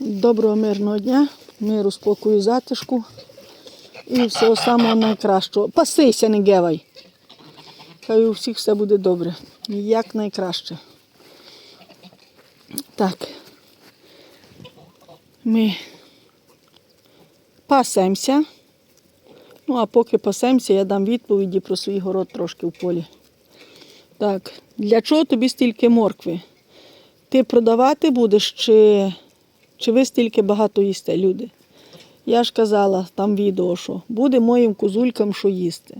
Доброго мирного дня, миру, спокою, затишку і всього самого найкращого. Пасися, не гевай. Хай у всіх все буде добре. Як найкраще. Так. Ми пасемося. Ну, а поки пасемося, я дам відповіді про свій город трошки в полі. Так, для чого тобі стільки моркви? Ти продавати будеш, чи, чи ви стільки багато їсте, люди? Я ж казала, там відео, що буде моїм козулькам що їсти.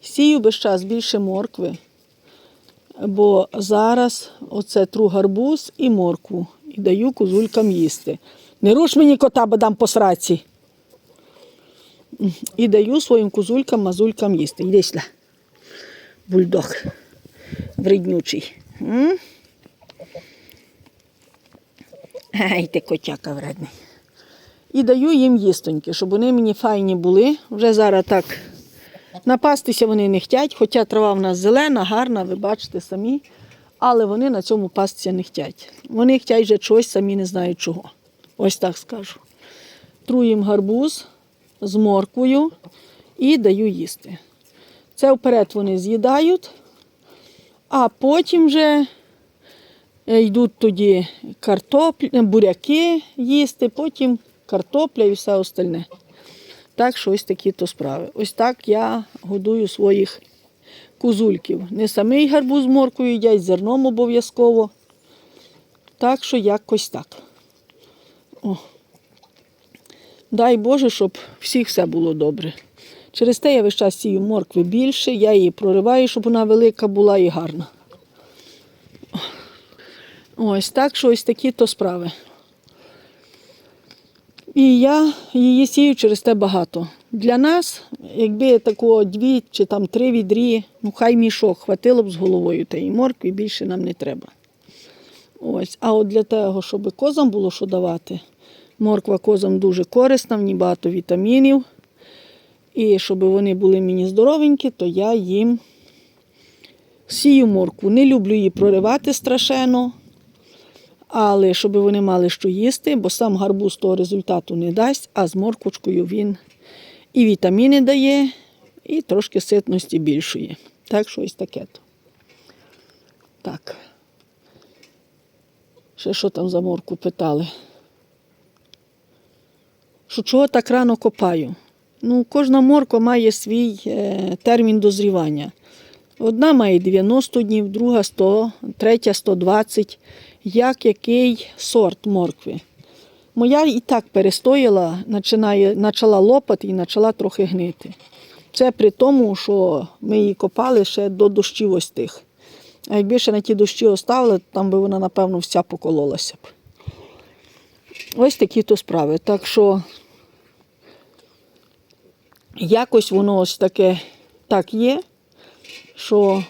Сію без час більше моркви, бо зараз оце тру гарбуз і моркву і даю козулькам їсти. Не руш мені кота, бо дам по сраці. І даю своїм козулькам, мазулькам їсти. Йди сюди. Бульдог вреднючий. Ай, ти котяка вредний. І даю їм їстоньки, щоб вони мені файні були. Вже зараз так напастися вони не хочуть, хоча трава в нас зелена, гарна, ви бачите самі. Але вони на цьому пастися не хочуть. Вони хочуть вже чогось, самі не знають чого. Ось так скажу. Тру їм гарбуз з морквою і даю їсти. Це вперед вони з'їдають, а потім вже йдуть тоді картоплі, буряки їсти, потім картопля і все остальне. Так що ось такі то справи. Ось так я годую своїх кузульків. Не самий гарбуз моркою їдять, зерном обов'язково. Так що якось так. О. Дай Боже, щоб всіх все було добре. Через те я весь час сію моркви більше, я її прориваю, щоб вона велика була і гарна. Ось так, що ось такі то справи. І я її сію через те багато. Для нас, якби такого дві чи там три відрі, ну хай мішок, хватило б з головою тієї моркви, більше нам не треба. Ось. А от для того, щоб козам було що давати, морква козам дуже корисна, в ній багато вітамінів. І щоб вони були мені здоровенькі, то я їм сію моркву. Не люблю її проривати страшенно, але щоб вони мали що їсти, бо сам гарбуз того результату не дасть, а з морквочкою він і вітаміни дає, і трошки ситності більшої. Так що ось таке. то. Так. Ще що там за морку питали? Що чого так рано копаю? Ну, кожна морква має свій е, термін дозрівання. Одна має 90 днів, друга 100, третя 120. Як який сорт моркви. Моя і так перестояла, починає, почала лопати і почала трохи гнити. Це при тому, що ми її копали ще до дощів ось тих. А якби ще на ті дощі оставили, там би вона, напевно, вся покололася б. Ось такі то справи. Так що якось воно ось таке так є, що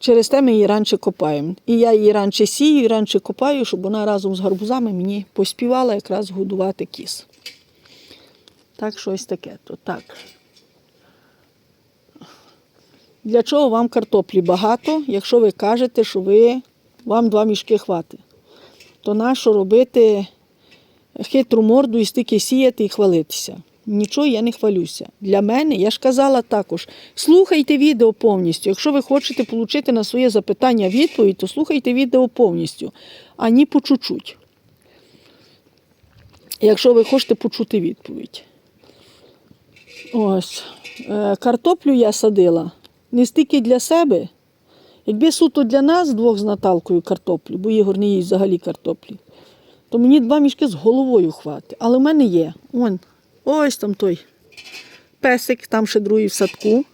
через те ми її раніше копаємо. І я її раніше сію, і раніше копаю, щоб вона разом з гарбузами мені поспівала якраз годувати кіс. Так що ось таке то так. Для чого вам картоплі багато, якщо ви кажете, що ви, вам два мішки хватить? То нащо робити хитру морду і стільки сіяти і хвалитися? Нічого я не хвалюся. Для мене, я ж казала також, слухайте відео повністю. Якщо ви хочете отримати на своє запитання відповідь, то слухайте відео повністю, а не по чуть-чуть. Якщо ви хочете почути відповідь. Ось. Е, Картоплю я садила не стільки для себе. Якби суто для нас двох з Наталкою картоплю, бо Ігор не їсть взагалі картоплі, то мені два мішки з головою хватить. Але в мене є. Вон, ось там той песик, там ще другий в садку.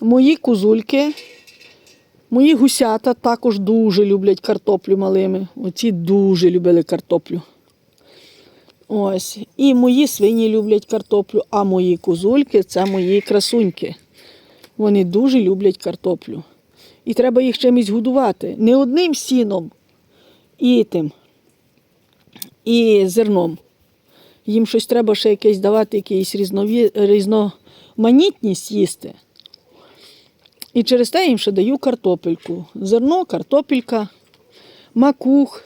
Мої кузульки, мої гусята також дуже люблять картоплю малими. Оці дуже любили картоплю. Ось. І мої свині люблять картоплю, а мої козульки це мої красуньки. Вони дуже люблять картоплю. І треба їх чимось годувати. Не одним сіном і тим, і зерном. Їм щось треба ще якесь давати, якийсь різнові... різноманітність їсти. І через те їм ще даю картопельку. Зерно, картопелька, макух.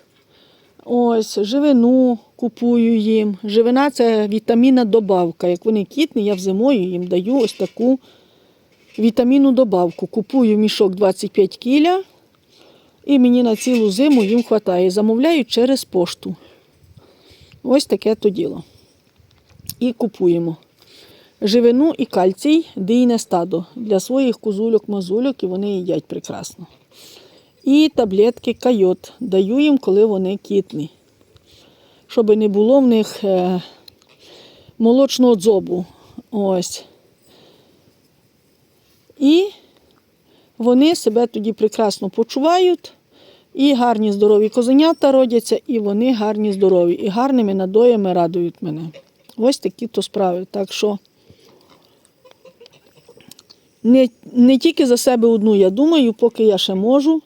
Ось, живину купую їм. Живина це вітамінна добавка. Як вони кітні, я взимою їм даю ось таку вітамінну добавку. Купую мішок 25 кіля, і мені на цілу зиму їм вистачає. Замовляю через пошту. Ось таке то діло. І купуємо. Живину і кальцій, дійне стадо для своїх козульок-мазульок, і вони їдять прекрасно. І таблетки кайот. Даю їм, коли вони кітні. Щоб не було в них е, молочного дзобу. Ось. І вони себе тоді прекрасно почувають. І гарні здорові козенята родяться, і вони гарні здорові. І гарними надоями радують мене. Ось такі то справи. Так що не, не тільки за себе одну я думаю, поки я ще можу.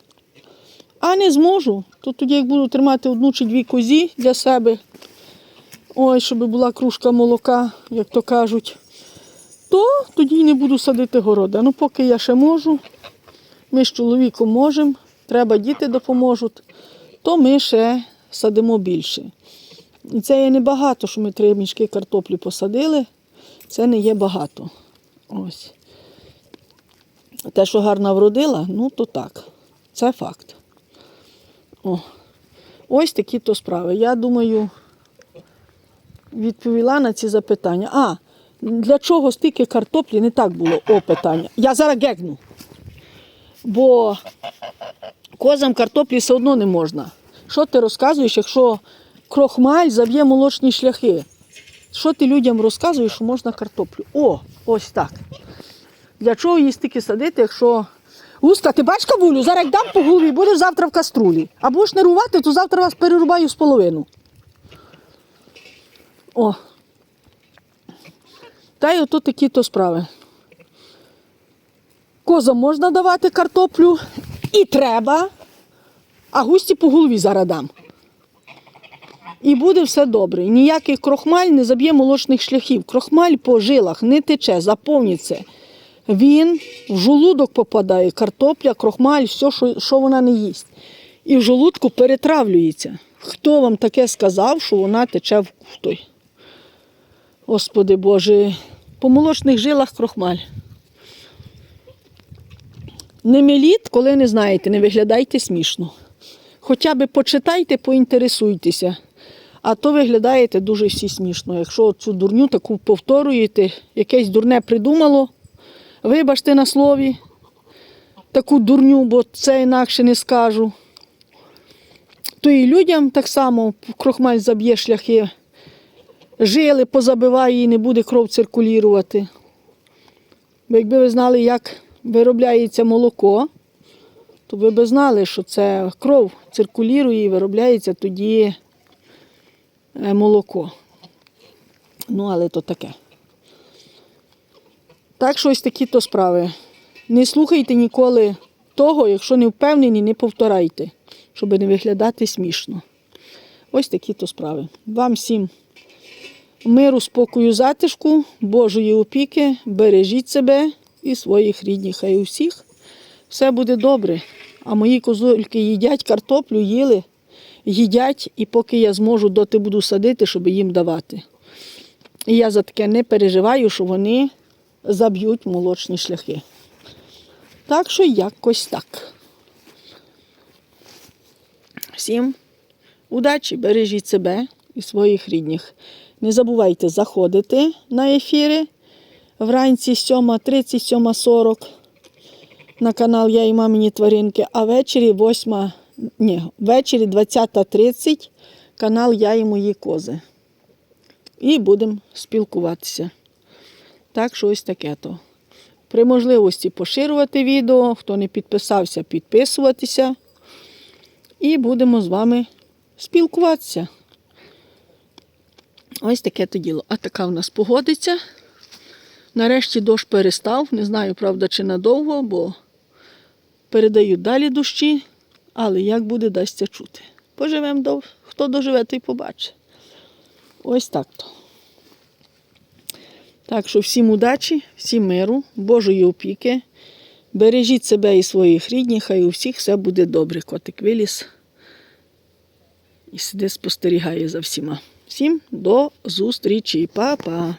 А не зможу, то тоді як буду тримати одну чи дві козі для себе, ой, щоб була кружка молока, як то кажуть, то тоді й не буду садити городи. Ну, поки я ще можу, ми з чоловіком можемо, треба діти допоможуть, то ми ще садимо більше. І це є небагато, що ми три мішки картоплі посадили. Це не є багато. Ось. Те, що гарно вродила, ну то так. Це факт. О. Ось такі то справи. Я думаю, відповіла на ці запитання. А, для чого стільки картоплі не так було? О, питання. Я зараз гекну. Бо козам картоплі все одно не можна. Що ти розказуєш, якщо крохмаль заб'є молочні шляхи? Що ти людям розказуєш, що можна картоплю? О, ось так. Для чого її стільки садити, якщо. Гуска, ти бач кавулю, зараз дам по голові, будеш завтра в каструлі. А будеш нервувати, то завтра вас перерубаю з половину. О. Та й ото такі то справи. Козам можна давати картоплю і треба, а густі по голові зараз дам. І буде все добре. Ніякий крохмаль не заб'є молочних шляхів. Крохмаль по жилах не тече, заповнюється. Він в жолудок попадає, картопля, крохмаль, все, що, що вона не їсть. І в жолудку перетравлюється. Хто вам таке сказав, що вона тече в той? Господи Боже, по молочних жилах крохмаль. Не меліть, коли не знаєте, не виглядайте смішно. Хоча б почитайте, поінтересуйтеся. А то виглядаєте дуже всі смішно. Якщо цю дурню таку повторюєте, якесь дурне придумало, вибачте на слові, таку дурню, бо це інакше не скажу. То і людям так само крохмаль заб'є шляхи, жили, позабиває і не буде кров циркулірувати. Бо якби ви знали, як виробляється молоко, то ви б знали, що це кров циркулює і виробляється тоді е, молоко. Ну, але то таке. Так що ось такі то справи. Не слухайте ніколи того, якщо не впевнені, не повторайте, щоб не виглядати смішно. Ось такі то справи. Вам всім миру, спокою, затишку, Божої опіки, бережіть себе і своїх рідних. Хай у всіх все буде добре. А мої козульки їдять картоплю, їли, їдять, і поки я зможу, доти буду садити, щоб їм давати. І я за таке не переживаю, що вони заб'ють молочні шляхи. Так що якось так. Всім удачі, бережіть себе і своїх рідних. Не забувайте заходити на ефіри вранці 7.30, 7.40 на канал Я і мамині тваринки, а ввечері 8, ні, ввечері 20.30 канал Я і мої кози. І будемо спілкуватися. Так що ось таке то. При можливості поширювати відео, хто не підписався, підписуватися. І будемо з вами спілкуватися. Ось таке то діло. А така в нас погодиться. Нарешті дощ перестав. Не знаю, правда, чи надовго, бо передають далі дощі, але як буде, дасться чути. Поживемо дов... Хто доживе, той побачить. Ось так то. Так що всім удачі, всім миру, Божої опіки. Бережіть себе і своїх рідних, хай у всіх все буде добре. Котик виліз і сидить спостерігає за всіма. Всім до зустрічі, Па-па!